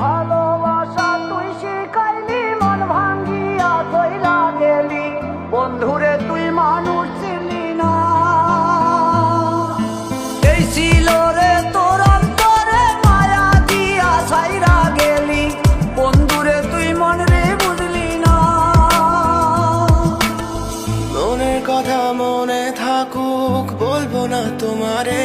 ভালোবাসা তুই শিখাইলি, মন ভাঙ্গিয়া তৈরা গেলি বন্ধুরে, তুই মানুষ ছিলি না। এই ছিল রে তোর গেলি। বন্ধুরে, তুই মন রে বুঝলি না। মনের কথা মনে থাকুক, বলব না তোমারে।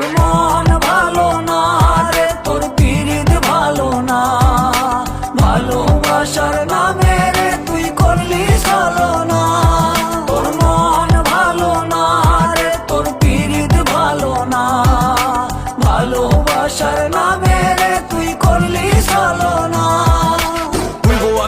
তোর মন ভালো না রে, তোর পিরিত ভালো না। ভালোবাসার নামে রে তুই করলি মন ভালো না রে, তোর পিরিত ভালো না।